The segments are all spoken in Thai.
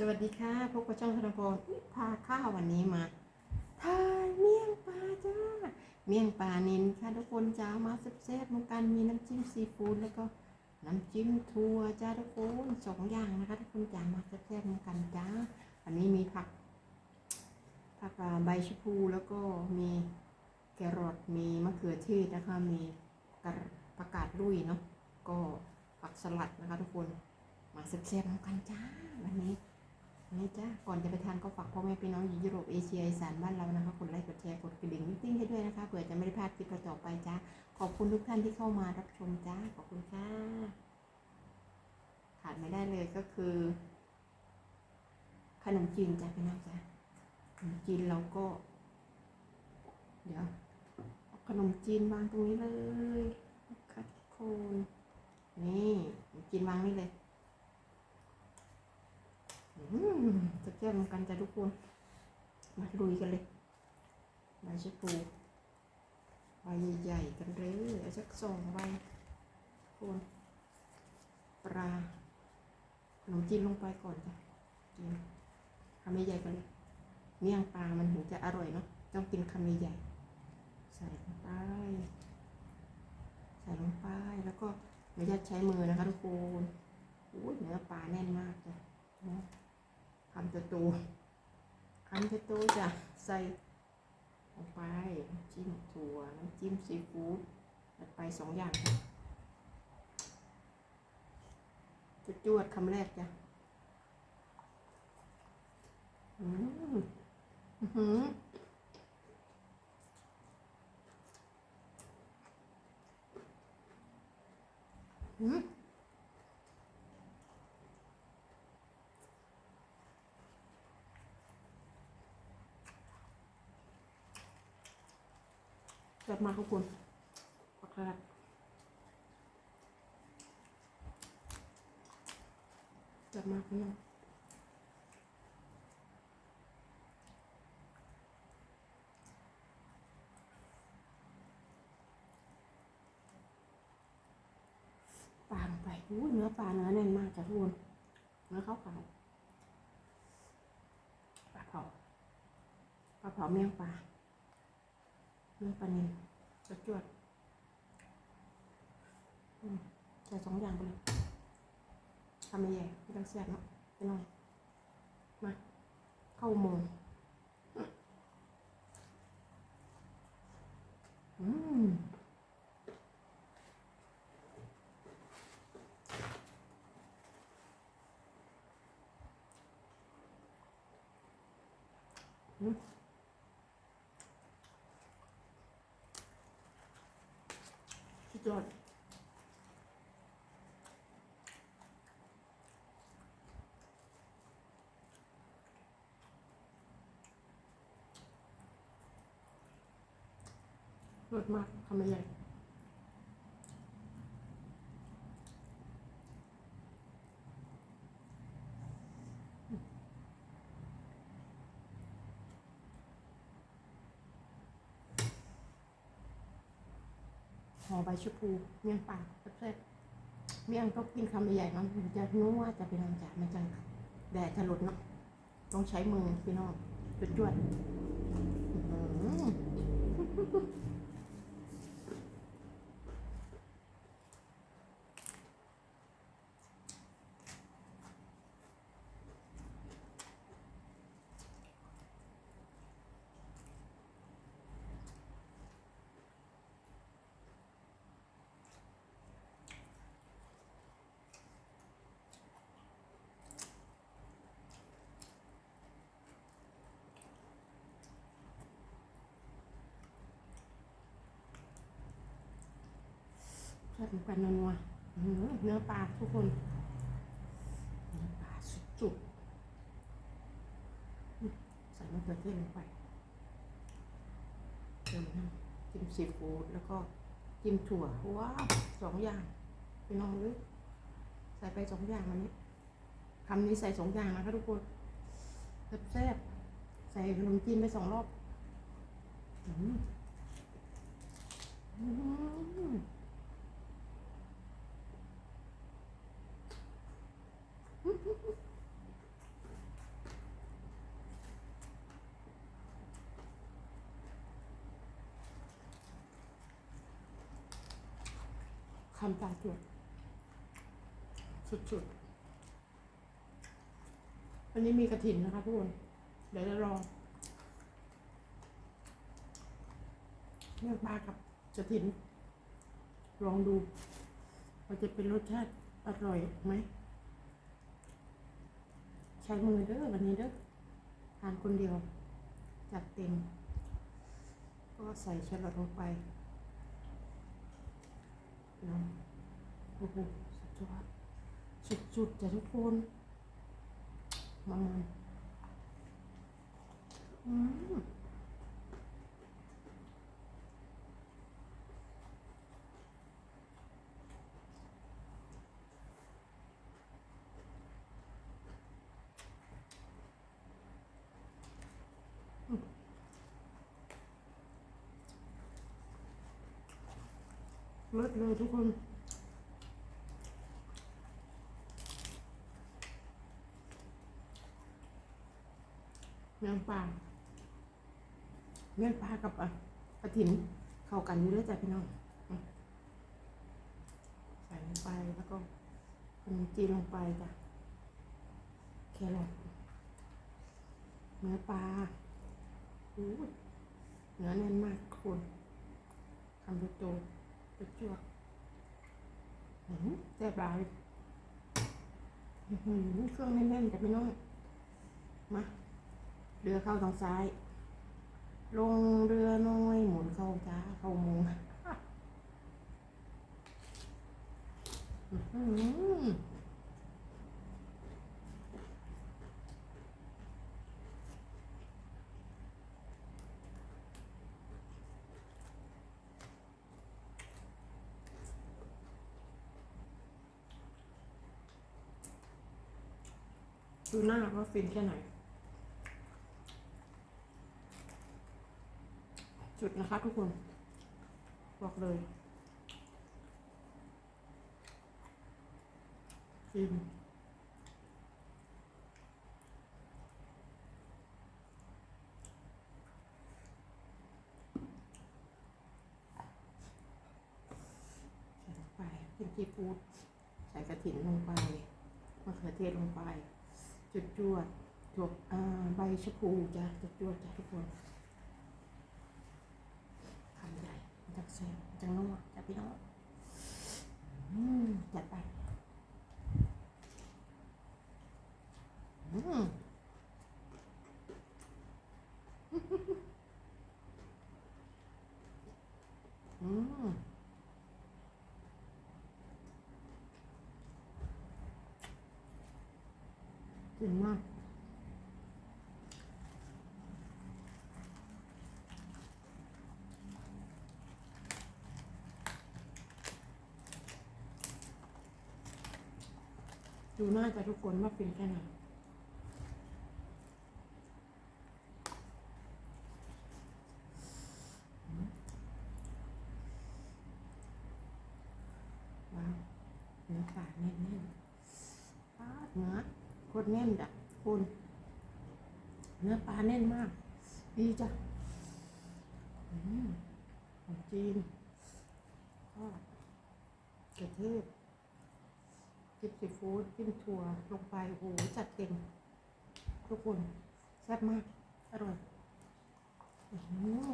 สวัสดีค่ะพบกับช่องธนพรพาข้าววันนี้มาทานเมี่ยงปลาจ้า เมี่ยงปลานินค่ะทุกคนจ้ามาแซ่บๆมือนกันมีน้ำจิ้มซีฟู้ดแล้วก็น้ำจิ้มถั่วจ้าทุกคนสองอย่างนะคะทุกคนจ้ามาแซ่บๆมือนกันจ้าอันนี้มีผัก ผักใบชะพูแล้วก็มีแครอทมีมะเขือเทศนะคะ มีกระกกาดลุยเนาะก็ผักสลัดนะคะ ทุกคนมาแซ่บๆมือนกันจ้าวันนี้ นี่จ้าก่อนจะไปทานก็ฝากพ่อแม่พี่น้องอยู่ยุโรปเอเชียอีสานบ้านเรานะคะ กดไลค์ กดแชร์ กดกระดิ่งติ๊งให้ด้วยนะคะ เผื่อจะไม่ได้พลาดคลิปต่อไปจ้าขอบคุณทุกท่านที่เข้ามารับชมจ้า ขอบคุณค่ะ ขาดไม่ได้เลยก็คือ ขนมจีนจ้าพี่น้องจ้าขนมจีนเราก็ เดี๋ยวขนมจีนวางตรงนี้เลยนะคะทุกคน นี่ขนมจีนวางนี่เลย จะแก้มกันจ้ะทุกคน มาลุยกันเลยใบชะพูใบใหญ่ๆกันเลยเอาสักสองใบคนปลาขนมจีนลงไปก่อนจ้ะกินคำใหญ่ๆกันเลยเมี่ยงปลามันถึงจะอร่อยเนาะต้องกินคำใหญ่ๆใส่ลงไปใส่ลงไปแล้วก็ไม่ยัดใช้มือนะคะทุกคนอุ้ยเนื้อปลาแน่นมากจ้ะ เนาะคำจะโตคำจะโตจ้ะใส่ลงไปจิ้มถั่วน้ำจิ้มซีฟู้ดจัดไปสองอย่างจ้ะจะจวดคำแรกจ้ะอืมอื้อหืออืม กลับมาทุกคนปักกระดาษกลับมาคุณน้องปลาลงไปอู้เนื้อปลาเนื้อแน่นมากจ้ะทุกคนเนื้อขาวขาวปลาเผาปลาเผาเมี่ยงปลา นื้อปลานิลจวดจวดใส่สองอย่างไปเลยทำไม่ใหญ่ไม่ต้องแซ่บเนาะไปหน่อย มา เข้าโมงอืมอืมสุด ยอดรสมากทำไม่ใหญ่ ห่อใบชะพูเมี่ยงปลาแซ่บเมี่ยงต้องกินคำใหญ่ๆนาะมันจะนัวจะเป็นน้ำจ่ามันจะแดดจะหลุดเนาะต้องใช้มือพี่น้องจุดจวดอื อหือแซ่บเหมือนกันนัวๆเนื้อปลาทุกคนเนื้อปลาสุดๆใส่มะเขือเทศลงไปเติมน้ำจิ้มซีฟู้ดแล้วก็จิ้มถั่วว้าวสองอย่างพี่น้องเลยใส่ไปสองอย่างอันนี้คำนี้ใส่สองอย่างนะคะทุกคนแซ่บๆใส่ขนมจีนไปสองรอบ อืม อืมำตาจวดสุดๆ วันนี้มีกระถินนะคะทุกคน เดี๋ยวจะลองเลือกปลากับกระถิน ลองดูว่าจะเป็นรสชาติอร่อยไหม ใช้มือเด้อวันนี้เด้อทานคนเดียว จัดเต็ม ก็ใส่แครอทลงไป นาะโอ้โหสุดยอดสุดๆจ้ะทุกคนมามันอืม เลิศเลยทุกคนเนื้อปลาเนื้อปลากับอะกระถินเข้ากันอยู่ด้วยจ้ะพี่น้องใส่ลงไปแล้วก็ขนมจีนลงไปจ้ะแครอทเนื้อปลาเนื้อแน่นมากคุณคำโต จะจวกอื้อหือแซ่บหลายเครื่องแน่นๆจ้ะพี่น้องมาเรือเข้าทางซ้าย ลงเรือน้อยหมุนเข้าจ้าเข้ามุงอื้อ ดูหน้าว่าฟินแค่ไหน จุดนะคะทุกคน บอกเลยฟินใส่ลงไปเป็นกีฟูดใส่กระถิ่นลงไปมะเขือเทศลงไป จุดจวดถั่วใบชะพูจ้ะจุดจวดจ้ะทุกคนคำใหญ่จักแซ่บมันจังนัวจักพี่น้องอืมจัดไป อืมอืม ถึงมากดูหน้าจะทุกคนว่าเป็นแค่ไหนว้าวเนื้อปลาแน่นๆปลาเนื้อโคตร แน่นจ้ะคุณเนื้อปลาแน่นมาก ดีจ้ะอืมของจีนทอดกระเทศจิ้มซีฟู้ดจิ้มถั่วลงไปโอ้โห จัดเต็ม ทุกคนแซ่บมาก อร่อยอือหือ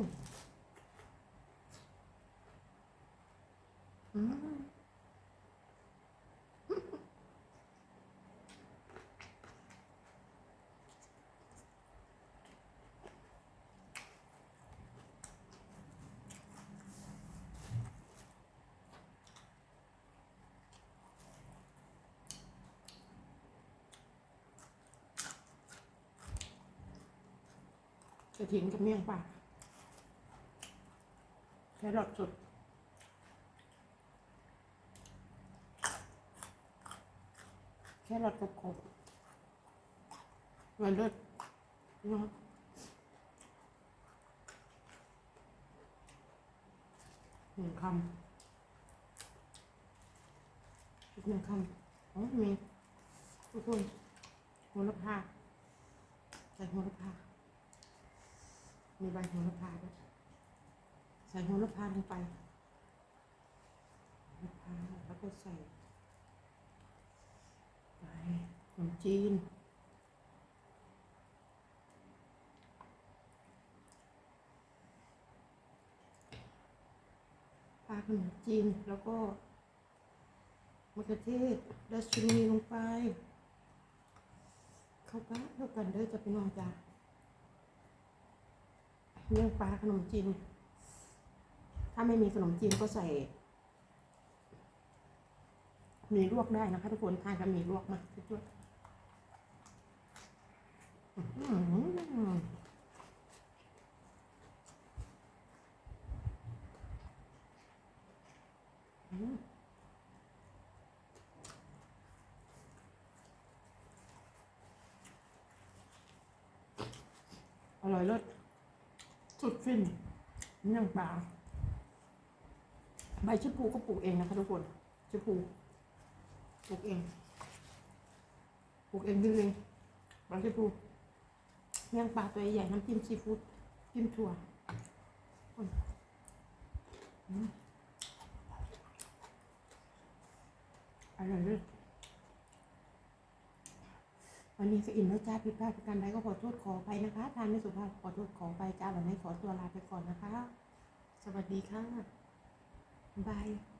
อืมก ระถิ่นกับเมี่ยงปลาแครอทสดแครอทกับกบมันเลิศเนาะหนึ่งคำอีกหนึ่งคำอ๋อมีทุกคนโหระพาใส่โหระพา มีใบโหระพาด้วยใส่โหระพาลงไปโหระพาลงไปก็ใส่ไปขนมจีนปลาขนมจีนแล้วก็มะเขือเทศดัชนีลงไป เข้าปเท่ากันเด้อจะเป็นองจ้า เรื่องปลาขนมจีน ถ้าไม่มีขนมจีนก็ใส่มีลวกได้นะคะทุกคนทานกับมีลวกมาช่วยๆอื้อหืออืมอร่อยเลิศ สุดฟินเมี่ยงปลาใบชะพูก็ปลูกเองนะคะทุกคนชะพูปลูกเองปลูกเองดื้อเองใบชะพูเมี่ยงปลาตัวใหญ่น้ำจิ้มซีฟู้ดจิ้มถั่วอืมอืมอร่อยเลย วันนี้ก็อิ่มแล้วจ้าผิดพลาดประการใดก็ขอโทษขอไปนะคะ ทานไม่สุภาพขอโทษขอไปจ้าวันนี้ขอตัวลาไปก่อนนะคะ สวัสดีค่ะบาย